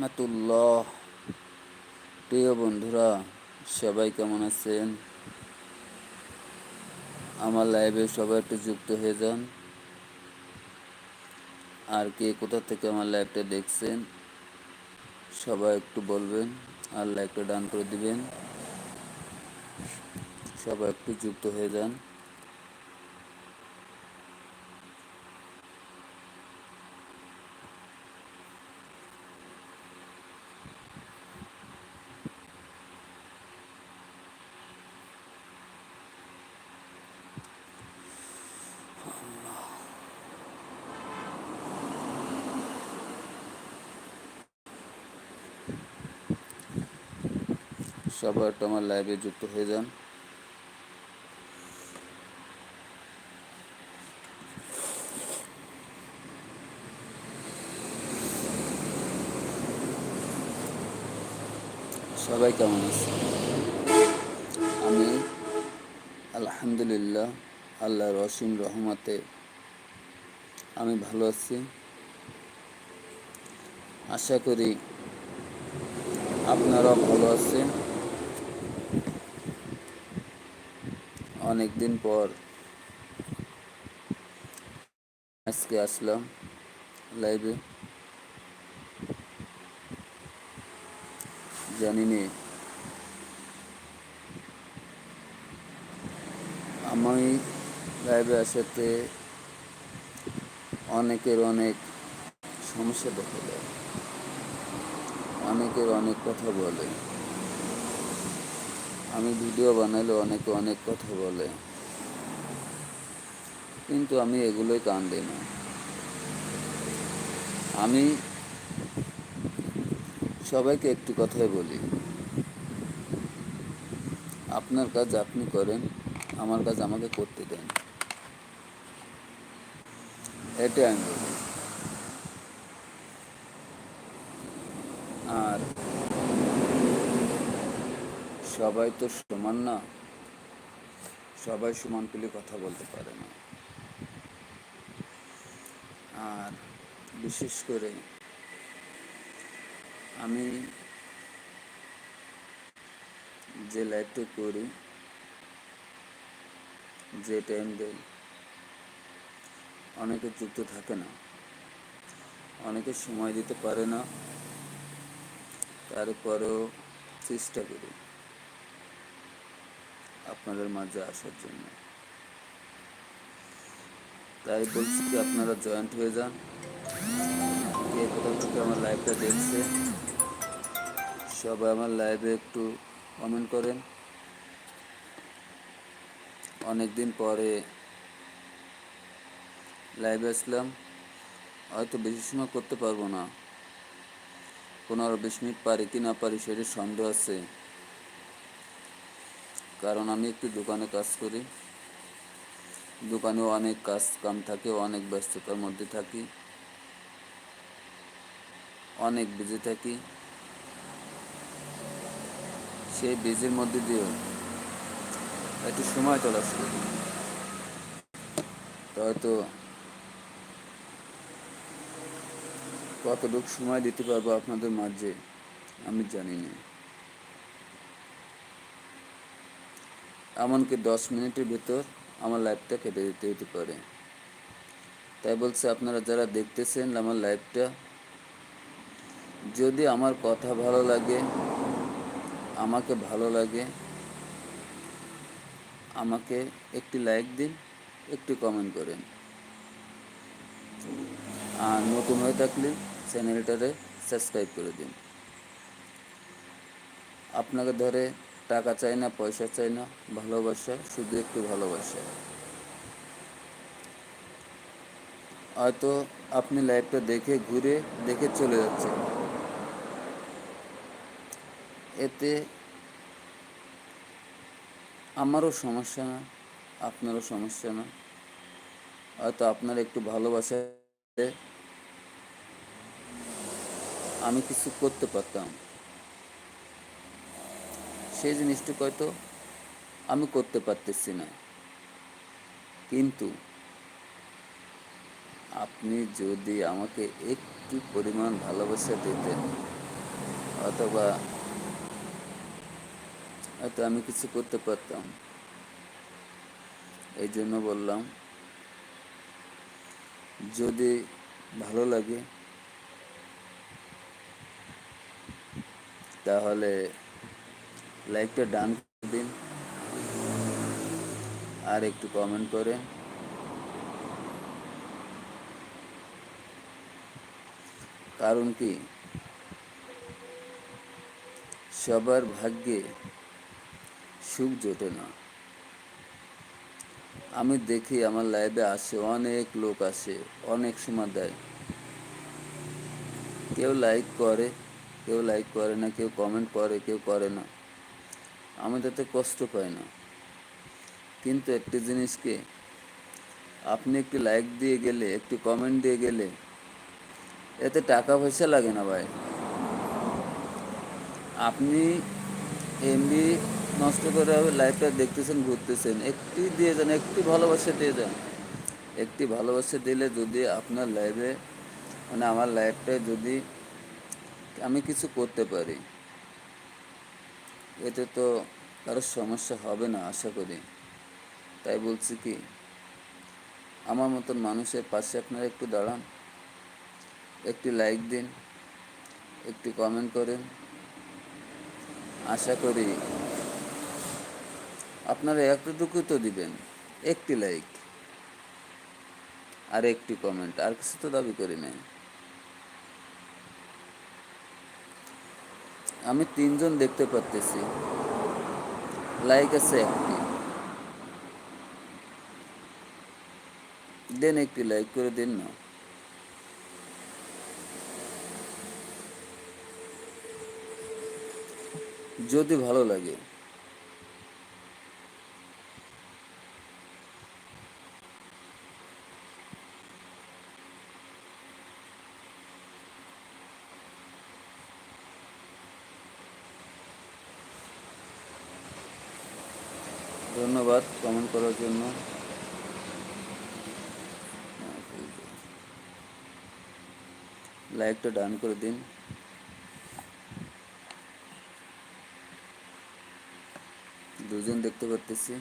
রহমতুল্লাহ। প্রিয় বন্ধুরা, সবাই কেমন আছেন? আমার লাইভে সবাই একটু যুক্ত হয়ে যান। আর কে কোথা থেকে আমার লাইভটা দেখছেন, সবাই একটু বলবেন আর লাইভটা ডান করে দিবেন। সবাই একটু যুক্ত হয়ে যান। সবাই একটু আমার লাইভে যুক্ত হয়ে যান। সবাই কেমন আছে আমি আলহামদুলিল্লাহ আল্লাহ রসিম রহমতে আমি ভালো আছি। আশা করি আপনারাও ভালো আছেন। অনেক দিন পর আজকে আসলাম লাইভে জানি নে আমি লাইভে আসাতে অনেকের অনেক সমস্যা দেখা যায় অনেকের অনেক কথা বলে। আমি ভিডিও বানাইলে অনেকে অনেক কথা বলে। কিন্তু আমি এগুলোই কান দিই না। আমি সবাইকে একটি কথাই বলি। আপনার কাজ আপনি করেন, আমার কাজ আমাকে করতে দেন। এটাই আমি বলি। আর সবাই তো সমান না। সবাই সমান পেলে কথা বলতে পারে না। আর বিশেষ করে আমি যে লাইভটা করি, যে টাইম দেই, অনেকে যুক্ত থাকে না। অনেকে সময় দিতে পারে না। তারপরেও চেষ্টা করি। আপনাদের মাঝে আসার জন্য। তাই বলছি কি, আপনারা জয়েন্ট হয়ে যান। কে কোথাও থেকে আমার লাইভটা দেখছে, সবাই আমার লাইভে একটু কমেন্ট করেন। অনেক দিন পরে লাইভে আসলাম। হয়তো বেশি সময় করতে পারব না। পনেরো বিশ মিনিট পারি কি না পারি সেটা সন্দেহ আছে। কারণ আমি একটু দোকানে কাজ করি। দোকানেও অনেক কাজ কাম থাকে, অনেক ব্যস্ততার মধ্যে থাকি। অনেক বিজি থাকি। সেই বিজির মধ্যে দিয়েও একটু সময় তলাশ করি। তো হয়তো কতটুকু সময় দিতে পারব আপনাদের মাঝে, আমি জানি না। এমনকি দশ মিনিটের ভিতর আমার লাইভটা কেটে দিতে হতে পারে। তাই বলছে, আপনারা যারা দেখতেছেন আমার লাইভটা যদি আমার কথা ভালো লাগে, আমাকে ভালো লাগে, আমাকে একটি লাইক দিন, একটি কমেন্ট করেন। আর নতুন হয়ে থাকলে চ্যানেলটারে সাবস্ক্রাইব করে দিন। আপনাকে ধরে টাকা চাই না, পয়সা চাই না, ভালোবাসা, শুধু একটু ভালোবাসা। হয়তো আপনি লাইভটা দেখে ঘুরে, দেখে চলে যাচ্ছেন। এতে আমারও সমস্যা না, আপনারও সমস্যা না। হয়তো আপনার একটু ভালোবাসা আমি কিছু করতে পারতাম। সেই জিনিসটি হয়তো আমি করতে পারতেছি না। কিন্তু আপনি যদি আমাকে একটু পরিমাণ ভালোবাসা দিতেন, অথবা হয়তো আমি কিছু করতে পারতাম। এই জন্য বললাম, যদি ভালো লাগে, তাহলে লাইকটা ডান দিন আর একটু কমেন্ট করে। কারণ কি? সবার ভাগ্যে সুখ জোটে না। আমি দেখি আমার লাইভে আসে, অনেক লোক আসে, অনেক সময় দেয়। কেউ লাইক করে, কেউ লাইক করে না, কেউ কমেন্ট করে, কেউ করে না। আমি তাতে কষ্ট পাই না। কিন্তু একটি জিনিসকে আপনি একটি লাইক দিয়ে গেলে, একটি কমেন্ট দিয়ে গেলে, এতে টাকা পয়সা লাগে না ভাই। আপনি এমবি নষ্ট করে লাইফটা দেখতেছেন, ঘুরতেছেন, একটি দিয়ে যান, একটি ভালোবাসা দিয়ে যান। একটি ভালোবাসা দিলে যদি আপনার লাইফে মানে আমার লাইফটায় যদি আমি কিছু করতে পারি এতে তো কারোর সমস্যা হবে না, আশা করি। তাই বলছি কি, আমার মতন মানুষের পাশে আপনারা একটু দাঁড়ান, একটি লাইক দিন, একটি কমেন্ট করেন। আশা করি আপনারা এতটুকু তো দিবেন, একটি লাইক আর একটি কমেন্ট আর কিছু তো দাবি করি নাই। আমি তিনজন দেখতে পারতেছি। লাইক আছে একটি। দেন একটি লাইক করে দিন না। যদি ভালো লাগে। ধন্যবাদ কমেন্ট করার জন্য। লাইকটা ডান করে দিন। দুজন দেখতে পারতেছি।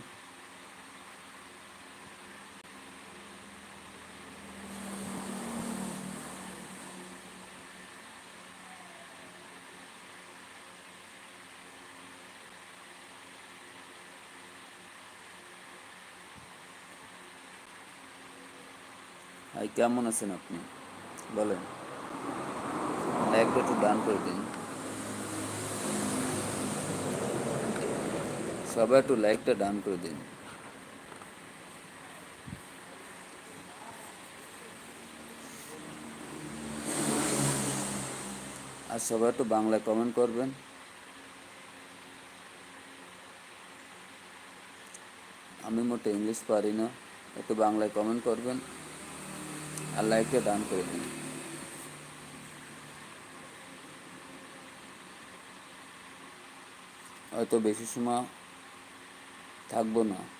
ভাই, কেমন আছেন আপনি? বলেন। লাইকটা একটু ডান করে দিন। সবাই একটু লাইকটা ডান করে দিন। আর সবাই একটু বাংলায় কমেন্ট করবেন। আমি মোটে ইংলিশ পারি না, একটু বাংলায় কমেন্ট করবেন। আর একটু দান করে দিন। হয়তো বেশি সময় থাকব না।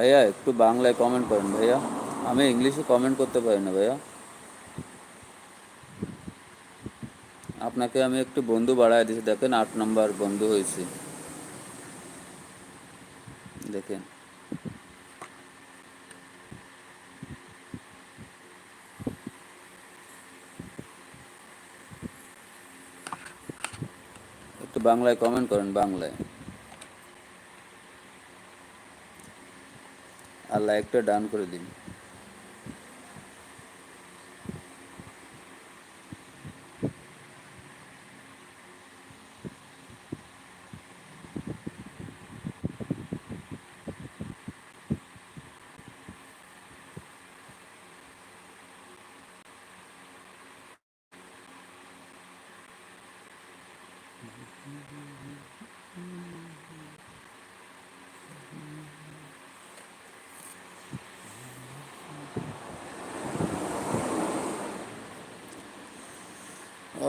ভাইয়া, একটু বাংলায় কমেন্ট করেন ভাইয়া। আমি ইংলিশে কমেন্ট করতে পারি না ভাইয়া। আপনাকে আমি একটু বন্ধু বাড়ায় দিয়েছি। দেখেন আট নম্বর বন্ধু হয়েছে। দেখেন। একটু বাংলায় কমেন্ট করেন, বাংলায়। আর লাইকটা ডান করে দিন।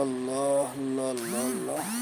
আল্লাহ আল্লাহ আল্লাহ আল্লাহ